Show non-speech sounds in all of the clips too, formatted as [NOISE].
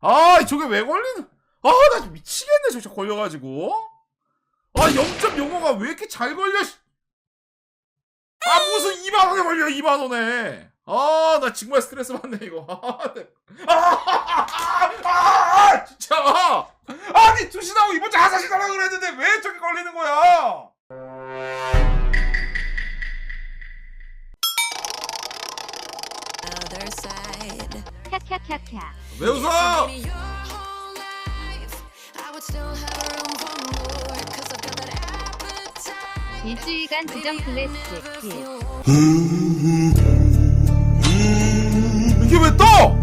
아 저게 왜 걸리는 아나 미치겠네 저저 걸려가지고. 아 0.05가 왜 이렇게 잘 걸려 씨. 아 무슨 2만원에 걸려 2만원에. 아 나 정말 스트레스 받네 이거. 아, 네. 아, 아, 아, 아, 진짜. 아니 두시나고 이번 주 하사시 달라고 그랬는데 왜 저기 걸리는 거야 캬캬캬캬. 왜 웃어? 일주일간 지정 클래스 킬. 이게 왜 떠?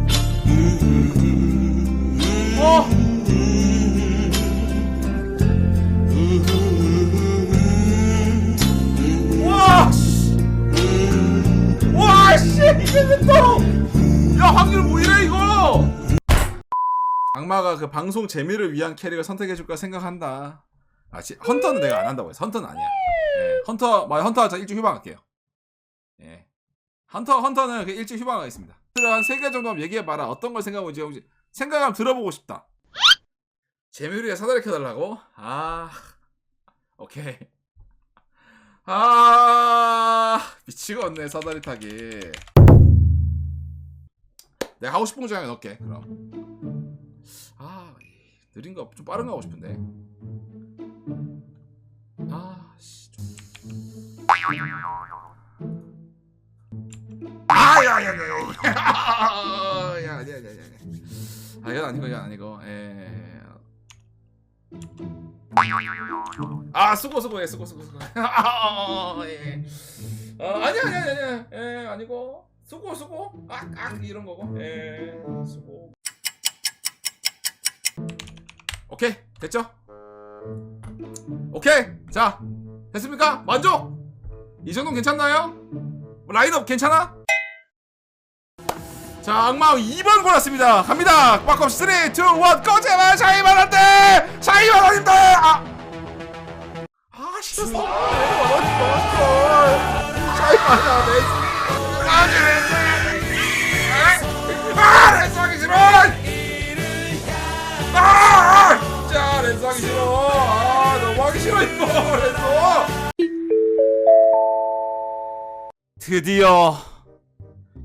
악마가 그 방송 재미를 위한 캐릭을 선택해줄까 생각한다. 아, 지, 헌터는 내가 안 한다고 해서 헌터는 아니야. 예, 헌터, 뭐 헌터 하자 일주 휴방할게요. 예. 헌터 헌터는 그 일찍 휴방하겠습니다. 한세 개 정도 한번 얘기해봐라. 어떤 걸 생각하는지 혹시 생각 한번 들어보고 싶다. 재미를 위해 사다리 켜달라고? 아, 오케이. 아, 미치겠네 사다리 타기. 내가 하고 싶은 거 중에 넣을게. 그럼. 느린 거 좀 빠른 거 하고 싶은데. 아씨 아야야야야 야야야야 아 이건 아니고 이건 아니고 예. 아 수고 수고 예 수고 수고 수고. 아, 예. 아 아니 아니 아니 아니 예 아니고. 수고 수고. 악 악 이런 거고. 예 수고. 오케이, 됐죠? 오케이, 자, 됐습니까? 만족? 이 정도는 괜찮나요? 뭐 라인업 괜찮아? 자 악마 2번 골랐습니다 갑니다 꽉업 3 2 1 꺼제만 샤이만 한대 샤이만 한대 아 아, 서 샤이만 하네 드디어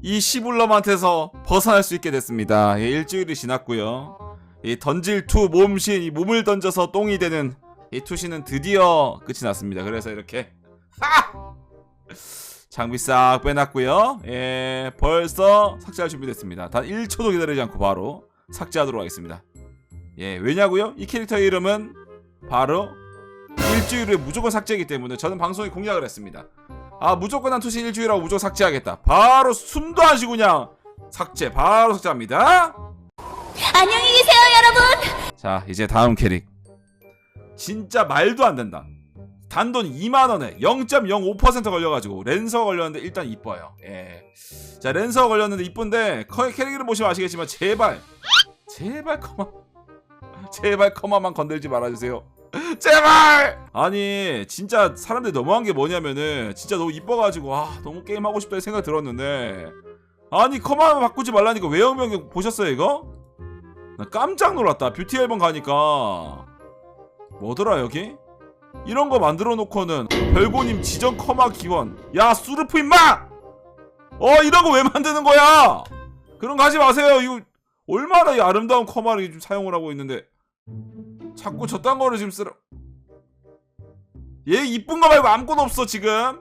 이 시불럼한테서 벗어날 수 있게 됐습니다. 예, 일주일이 지났고요. 이 던질 투 몸신 이 몸을 던져서 똥이 되는 이 투시는 드디어 끝이 났습니다. 그래서 이렇게 하! 장비 싹 빼놨고요. 예, 벌써 삭제할 준비됐습니다. 단 1초도 기다리지 않고 바로 삭제하도록 하겠습니다. 예, 왜냐고요? 이 캐릭터의 이름은 바로 일주일 후에 무조건 삭제이기 때문에 저는 방송에 공약을 했습니다. 아 무조건 한 투시 일주일하고 무조건 삭제하겠다. 바로 숨도 안 쉬고 그냥 삭제 바로 삭제합니다. 안녕히 계세요, 여러분. 자 이제 다음 캐릭. 진짜 말도 안 된다. 단돈 2만 원에 0.05% 걸려가지고 랜서 걸렸는데 일단 이뻐요. 예. 자 랜서 걸렸는데 이쁜데 커- 캐릭을 보시면 아시겠지만 제발 제발 커마 [LAUGHS] 제발 커마만 건들지 말아주세요. [LAUGHS] 제발! 아니 진짜 사람들이 너무한 게 뭐냐면은 진짜 너무 이뻐가지고 아 너무 게임하고 싶다 생각 들었는데 아니 커마만 바꾸지 말라니까 외형명령 보셨어요 이거? 나 깜짝 놀랐다 뷰티 앨범 가니까 뭐더라 여기? 이런 거 만들어 놓고는 별고님 지정 커마 기원 야 수르프 임마! 어 이런 거 왜 만드는 거야? 그런 거 하지 마세요 이거 얼마나 이 아름다운 커마를 좀 사용을 하고 있는데 자꾸 저딴 거를 지금 쓰라 얘 이쁜 거 말고 아무것도 없어 지금.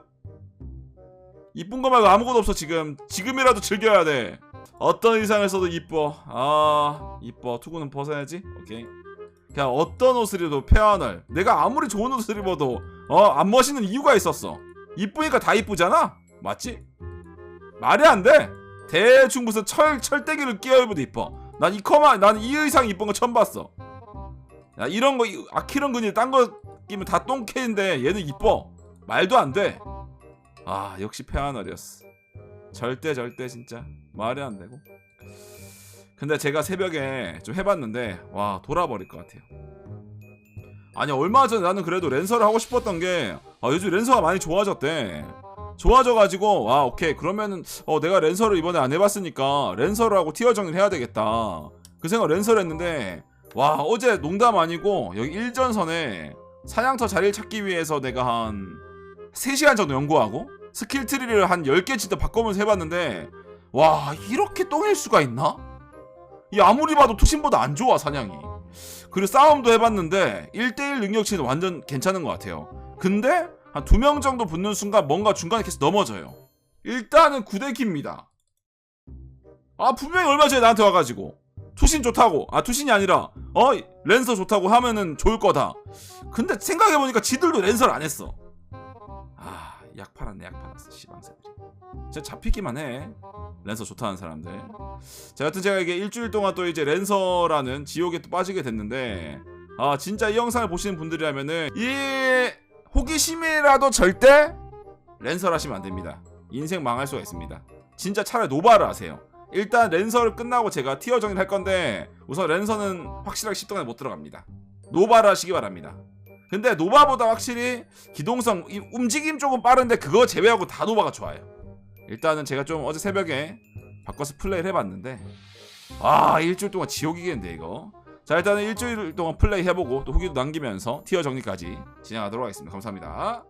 이쁜 거 말고 아무것도 없어 지금. 지금이라도 즐겨야 돼. 어떤 의상을 써도 이뻐. 아 이뻐. 투구는 벗어야지. 오케이. 그냥 어떤 옷을 입어도 페어널 내가 아무리 좋은 옷을 입어도 어안 멋있는 이유가 있었어. 이쁘니까 다 이쁘잖아. 맞지? 말이 안돼. 대충 무슨 철 철대기를 끼어 입어도 이뻐. 난 이 커마 난 이 의상 이쁜 거 처음 봤어 야 이런 거 이- 아키런 근이 딴거 끼면 다 똥캐인데 얘는 이뻐. 말도 안돼아 역시 페어널이었어. 절대 절대 진짜 말이 안 되고. 근데 제가 새벽에 좀 해봤는데 와 돌아버릴 것 같아요. 아니 얼마 전에 나는 그래도 랜서를 하고 싶었던 게 아, 요즘 랜서가 많이 좋아졌대. 좋아져가지고 와 오케이. 그러면은 어 내가 랜서를 이번에 안 해봤으니까 랜서를 하고 티어 정리를 해야 되겠다. 그 생각 랜서를 했는데 와 어제 농담 아니고 여기 일전선에 사냥터 자리를 찾기 위해서 내가 한 3시간 정도 연구하고 스킬 트리를 한 10개 진짜 바꿔면서 해봤는데 와 이렇게 똥일 수가 있나? 이 아무리 봐도 투신보다 안 좋아 사냥이. 그리고 싸움도 해봤는데 1대1 능력치는 완전 괜찮은 것 같아요. 근데 한 두 명 정도 붙는 순간 뭔가 중간에 계속 넘어져요. 일단은 구대기입니다. 아 분명히 얼마 전에 나한테 와가지고 투신 좋다고. 아 투신이 아니라 어 랜서 좋다고 하면은 좋을 거다. 근데 생각해보니까 지들도 랜서를 안 했어. 아약 팔았네 약 팔았어 씨방새들이 진짜 잡히기만 해 랜서 좋다는 사람들. 자 여튼 제가 이게 일주일 동안 또 이제 랜서라는 지옥에 또 빠지게 됐는데 아 진짜 이 영상을 보시는 분들이라면은 이 호기심이라도 절대 랜서를 하시면 안 됩니다. 인생 망할 수가 있습니다. 진짜 차라리 노바를 하세요 일단 랜서를 끝나고 제가 티어 정리를 할 건데 우선 랜서는 확실하게 10등안에 못 들어갑니다. 노바를 하시기 바랍니다. 근데 노바보다 확실히 기동성 이 움직임 조금 빠른데 그거 제외하고 다 노바가 좋아요. 일단은 제가 좀 어제 새벽에 바꿔서 플레이를 해봤는데 아 일주일 동안 지옥이겠는데 이거. 자 일단은 일주일 동안 플레이 해보고 또 후기도 남기면서 티어 정리까지 진행하도록 하겠습니다. 감사합니다